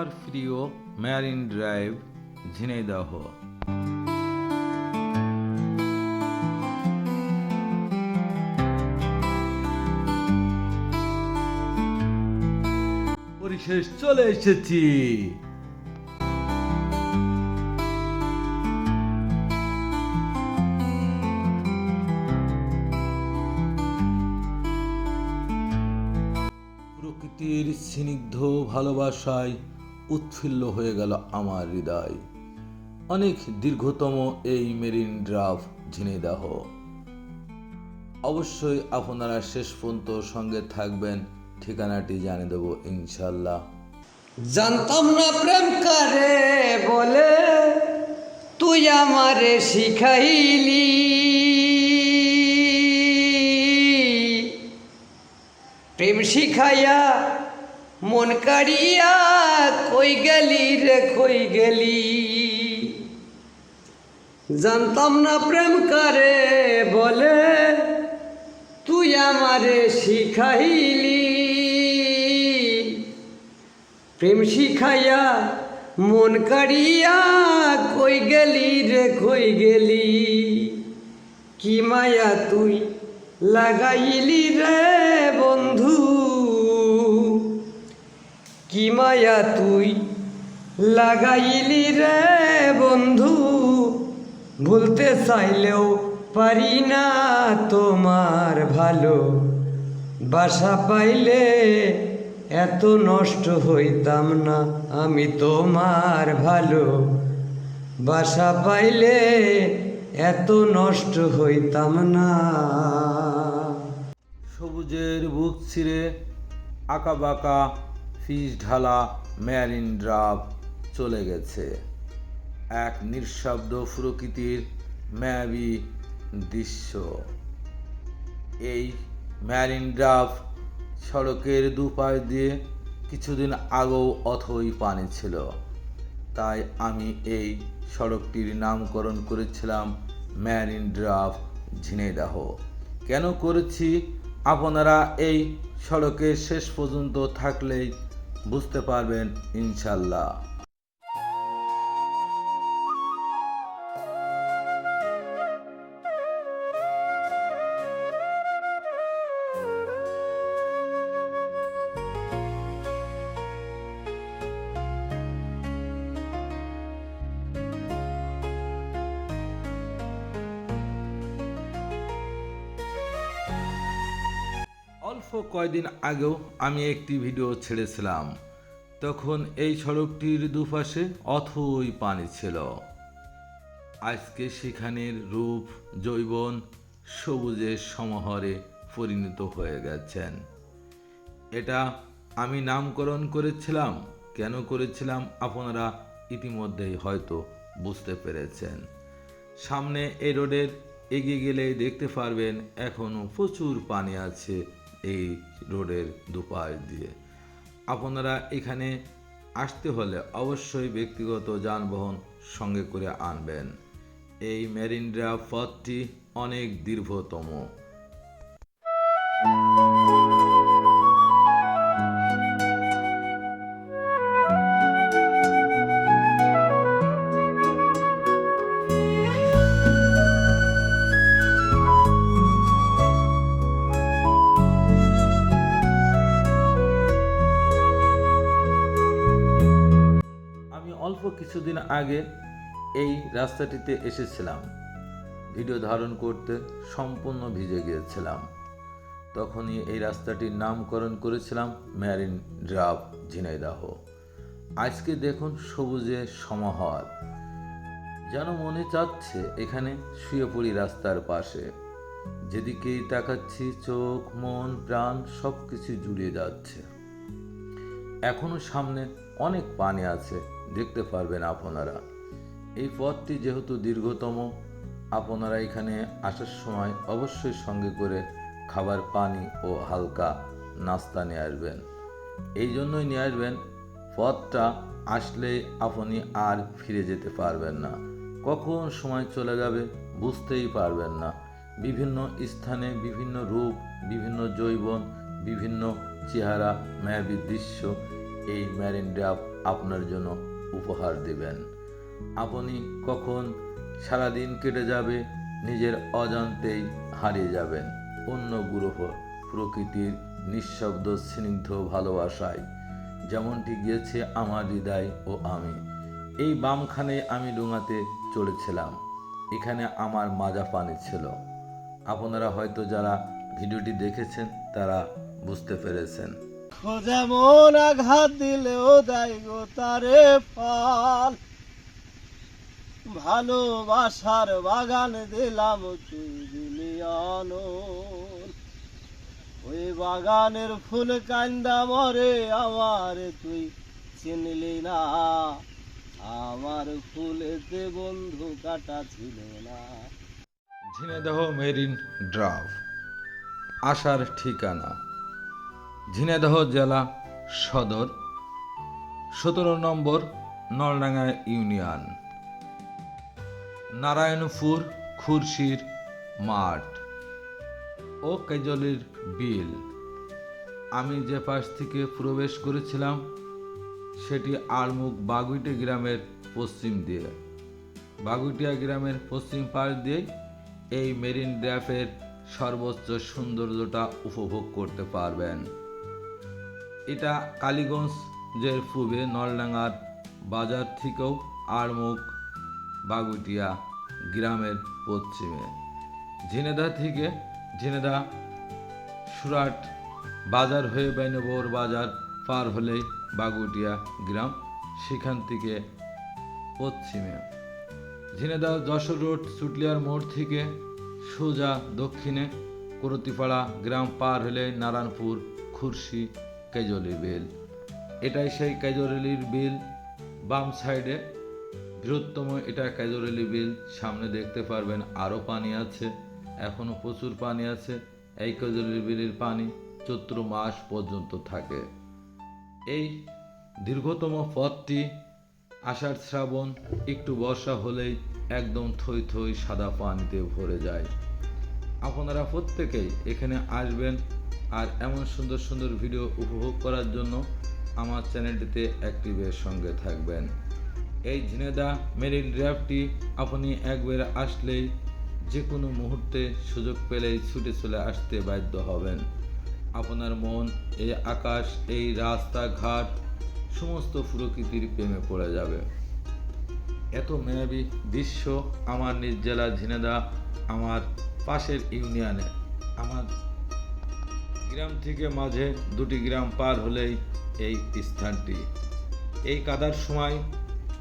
সবার প্রিয় marine drive Jhenaidah. পরিশেষ চলে এসেছি। প্রকৃতির স্নিগ্ধ ভালোবাসায় উৎফুল্ল হয়ে গেল আমার হৃদয়। অনেক দীর্ঘতম এই মেরিন ড্রাফ ঝিনেদাহ অবশ্যই আপনারা শেষ পর্যন্ত সঙ্গে থাকবেন, ঠিকানাটি জানিয়ে দেবো ইনশাল্লাহ জানতাম না প্রেম কারে বলে, তুই আমারে শিখাইলি। প্রেম শিখাইয়া মন কাড়িয়া কই গেলি রে, কই গেলি? জানতাম না প্রেম করে বলে, তুই আমারে শিখাইলি। প্রেম শিখাইয়া মন কাড়িয়া কই গেলি রে, কই গেলি? কি মায়া তুই লাগাইলি রে, বন্ধু? কি মায়া তুই? লাগাইলি রে বন্ধু, ভুলতে চাইলেও পারি না তোমার ভালো। বাসা পাইলে এত নষ্ট হইতাম না আমি তোমার ভালো। বাসা পাইলে এত নষ্ট হইতাম না। সবুজের বুক ছিঁড়ে আঁকা বাঁকা ফিস ঢালা ম্যারিন ড্রাফ চলে গেছে। এক নিঃশব্দ প্রকৃতির ম্যাবি দৃশ্য। এই ম্যারিন ড্রাফ সড়কের দুপাশ দিয়ে কিছুদিন আগেও অথই পানি ছিল। তাই আমি এই সড়কটির নামকরণ করেছিলাম ম্যারিন ড্রাফ ঝিনেদাহ কেন করেছি? আপনারা এই সড়কের শেষ পর্যন্ত থাকলেই বুঝতে পারবেন ইনশাল্লাহ। কয়দিন আগেও আমি একটি ভিডিও ছেড়েছিলাম। তখন এই সড়কটির দুপাশে অথই পানি ছিল। আজকে সেখানের রূপ জৈবন সবুজের সমাহারে পরিণত হয়ে গেছেন। এটা আমি নামকরণ করেছিলাম। কেন করেছিলাম আপনারা ইতিমধ্যেই হয়তো বুঝতে পেরেছেন। সামনে এই রোডের এগিয়ে গেলেই দেখতে পারবেন এখনও প্রচুর পানি আছে এই রোডের দুপাশ দিয়ে। আপনারা এখানে আসতে হলে অবশ্যই ব্যক্তিগত যানবাহন সঙ্গে করে আনবেন। এই মেরিন ড্রাইভ পথটি অনেক দীর্ঘতম। আগে এই রাস্তাটিতে এসেছিলাম। ভিডিও ধারণ করতে সম্পূর্ণ ভিজে গিয়েছিলাম। তখনই এই রাস্তাটির নামকরণ করেছিলাম ম্যারিন ড্রাফ ঝিনাইদাহ। আজকে দেখুন সবুজে সমাহার। যেন মনে চাচ্ছে এখানে শুয়ে পড়ি রাস্তার পাশে। যেদিকেই তাকাচ্ছি চোখ, মন, প্রাণ সব কিছু জুড়িয়ে যাচ্ছে। এখনও সামনে অনেক পানি আছে। দেখতে পারবেন আপনারা। এই পথটি যেহেতু দীর্ঘতম, আপনারা এখানে আসার সময় অবশ্যই সঙ্গে করে খাবার, পানি ও হালকা নাস্তা নিয়ে আসবেন। এই জন্যই নিয়ে আসবেন, পথটা আসলে আপনি আর ফিরে যেতে পারবেন না। কখন সময় চলে যাবে বুঝতেই পারবেন না। বিভিন্ন স্থানে বিভিন্ন রূপ, বিভিন্ন জৈবন বিভিন্ন চেহারা, মায়াবী দৃশ্য এই ম্যারিন ড্রাফ আপনার জন্য উপহার দেবেন। আপনি কখন সারাদিন কেটে যাবে, নিজের অজান্তেই হারিয়ে যাবেন। অন্য গ্রহ প্রকৃতির নিঃশব্দ, স্নিগ্ধ ভালোবাসায়। যেমনটি গিয়েছে আমার হৃদয় ও আমি। এই বামখানে আমি ডোঙাতে চলেছিলাম। এখানে আমার মাজা পানি ছিল। আপনারা হয়তো যারা ভিডিওটি দেখেছেন, তারা বুঝতে পেরেছেন। যেমন আঘাত দিলেও দেয় গো তারে ফল ভালোবাসার বাগান দিলাম ওই বাগানের ফুল কান্দা মরে আমার তুই চিনলি না। আমার ফুলেতে বন্ধু কাটা ছিল না। ঝিনেদহ মেরিন ড্রাইভ আসার ঠিকানা। ঝিনেদহ জেলা সদর, সতেরো নম্বর নলডাঙ্গা ইউনিয়ন। নারায়ণপুর খুরশির মাঠ। ও কেজলির বিল। আমি যে পাশ থেকে প্রবেশ করেছিলাম, সেটি আলমুখ বাগুইটে গ্রামের পশ্চিম দিয়ে। বাগুইটিয়া গ্রামের পশ্চিম পাশ দিয়েই এই মেরিন ড্রাইভের সর্বোচ্চ সৌন্দর্যটা উপভোগ করতে পারবেন। এটা কালীগঞ্জের পূর্বে নলডাঙ্গার বাজার থেকেও আড়মুখ বাগুটিয়া গ্রামের পশ্চিমে। ঝিনেদা থেকে ঝিনেদা সুরাট বাজার হয়ে বাইনবর বাজার পার হলেই বাগুটিয়া গ্রাম সেখান থেকে পশ্চিমে। ঝিনেদা যশোর রোড, চুটলিয়ার মোড় থেকে সোজা দক্ষিণে করতিপাড়া গ্রাম পার হলে নারায়ণপুর, খুরশি কেজলি বিল। এটাই সেই কেজরেলির বিল। বাম সাইডে বৃহত্তম এটা কেজরেলি বিল। সামনে দেখতে পারবেন আরও পানি আছে। এখনও প্রচুর পানি আছে। এই কেজরেলি বিলের পানি চৈত্র মাস পর্যন্ত থাকে। এই দীর্ঘতম পথটি আষাঢ় শ্রাবণ একটু বর্ষা হলেই একদম থই থই সাদা পানিতে ভরে যায়। আপনারা প্রত্যেকেই এখানে আসবেন আর এমন সুন্দর সুন্দর ভিডিও উপভোগ করার জন্য আমার চ্যানেলটিতে অ্যাক্টিভের সঙ্গে থাকবেন। এই ঝিনেদা মেরিন ড্রাইভটি আপনি একবার আসলেই যে কোনো মুহূর্তে সুযোগ পেলেই ছুটে চলে আসতে বাধ্য হবেন। আপনার মন, এই আকাশ, এই রাস্তাঘাট, সমস্ত প্রকৃতির প্রেমে পড়ে যাবে। এত মেয়াবী দৃশ্য আমার নিজ জেলা ঝিনেদা আমার পাশের ইউনিয়নে। আমার গ্রাম থেকে মাঝে দুটি গ্রাম পার হলেই এই স্থানটি। এই কাদার সময়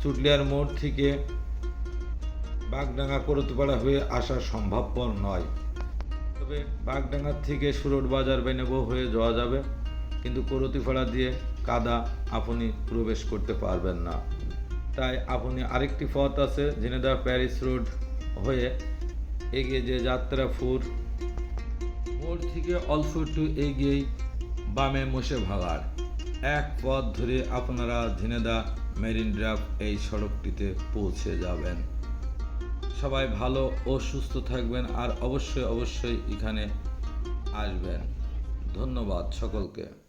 চুটলিয়ার মোড় থেকে বাগডাঙ্গা করতপাড়া হয়ে আসা সম্ভবপর নয়। তবে বাগডাঙ্গা থেকে সুরট বাজার বেনেব হয়ে যাওয়া যাবে, কিন্তু করতিপাড়া দিয়ে কাদা আপনি প্রবেশ করতে পারবেন না। তাই আপনি আরেকটি পথ আছে ঝিনেদা প্যারিস রোড হয়ে এগিয়ে যে যাত্রাপুর মোড় থেকে অল্প একটু এগিয়েই বামে মোষে ভাগার এক পথ ধরে আপনারা ঝিনেদা মেরিন ড্রাইভ এই সড়কটিতে পৌঁছে যাবেন। সবাই ভালো ও সুস্থ থাকবেন আর অবশ্যই অবশ্যই এখানে আসবেন। ধন্যবাদ সকলকে।